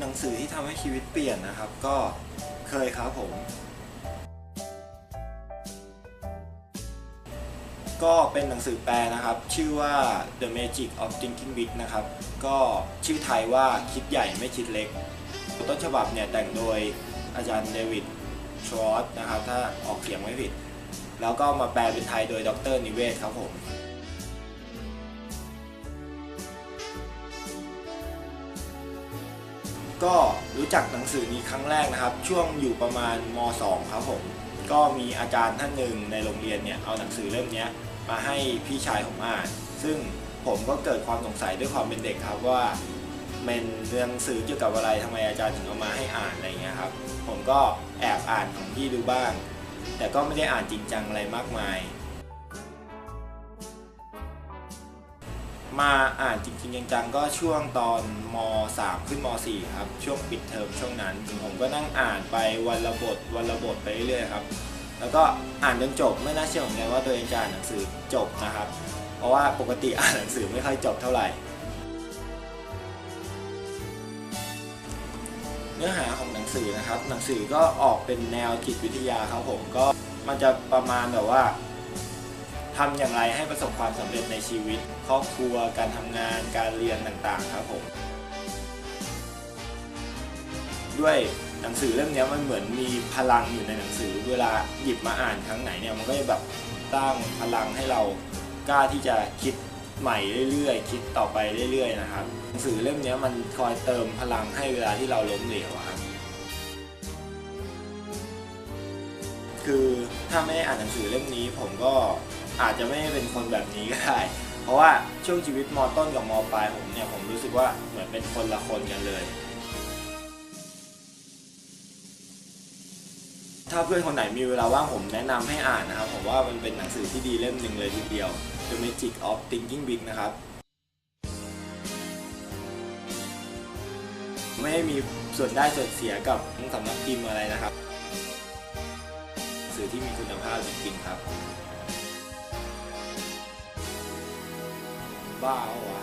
หนังสือที่ทำให้ชีวิตเปลี่ยนนะครับ ก็เคยครับผม ก็เป็นหนังสือแปลนะครับ ชื่อว่า The Magic of Thinking Big นะครับ ก็ชื่อไทยว่าคิดใหญ่ไม่คิดเล็ก ต้นฉบับเนี่ยแต่งโดยอาจารย์เดวิดชวอตนะครับ ถ้าออกเสียงไม่ผิด แล้วก็มาแปลเป็นไทยโดยดรนิเวศครับผม ก็รู้จักหนังสือนี้ครั้งแรกนะครับ ช่วงอยู่ประมาณม .2 ครับผมก็มีอาจารย์ท่านหนึ่งในโรงเรียนเนี่ยเอาหนังสือเล่มนี้มาให้พี่ชายผมอ่าน ซึ่งผมก็เกิดความสงสัยด้วยความเป็นเด็กครับว่าเป็นหนังสือเกี่ยวกับอะไรทำไมอาจารย์ถึงเอามาให้อ่านอะไรเงี้ยครับ ผมก็แอบอ่านของพี่ดูบ้าง แต่ก็ไม่ได้อ่านจริงจังอะไรมากมาย มาอ่านจริงๆจังๆก็ช่วงตอนม .3 ขึ้นม .4 ครับ ช่วงปิดเทอมช่วงนั้น ผมก็นั่งอ่านไปวันละบทวันละบทไปเรื่อยๆครับ แล้วก็อ่านจนจบไม่น่าเชื่อเหมือนกันว่าตัวเองจะอ่านหนังสือจบนะครับ เพราะว่าปกติอ่านหนังสือไม่ค่อยจบเท่าไหร่ เนื้อหาของหนังสือนะครับ หนังสือก็ออกเป็นแนวจิตวิทยาครับผมก็มันจะประมาณแบบว่า ทำอย่างไรให้ประสบความสำเร็จในชีวิต ครอบครัวการทำงานการเรียนต่างๆ ครับผม ด้วยหนังสือเล่มนี้มันเหมือนมีพลังอยู่ในหนังสือ เวลาหยิบมาอ่านครั้งไหนเนี่ยมันก็จะแบบสร้างพลังให้เรากล้าที่จะคิดใหม่เรื่อยๆ คิดต่อไปเรื่อยๆนะครับหนังสือเล่มนี้มันคอยเติมพลังให้เวลาที่เราล้มเหลวครับ คือถ้าไม่ได้อ่านหนังสือเล่มนี้ ผมก็อาจจะไม่เป็นคนแบบนี้ก็ได้ เพราะว่าช่วงชีวิตมต้นกับมปลายผมเนี่ยผมรู้สึกว่าเหมือนเป็นคนละคนกันเลย ถ้าเพื่อนคนไหนมีเวลาว่างผมแนะนำให้อ่านนะครับ ผมว่ามันเป็นหนังสือที่ดีเล่มหนึ่งเลยทีเดียว The Magic of Thinking Big นะครับไม่ได้มีส่วนได้ส่วนเสียกับสำนักพิมพ์อะไรนะครับ สือที่มีคุณภาพจริงๆครับ บ้าวะ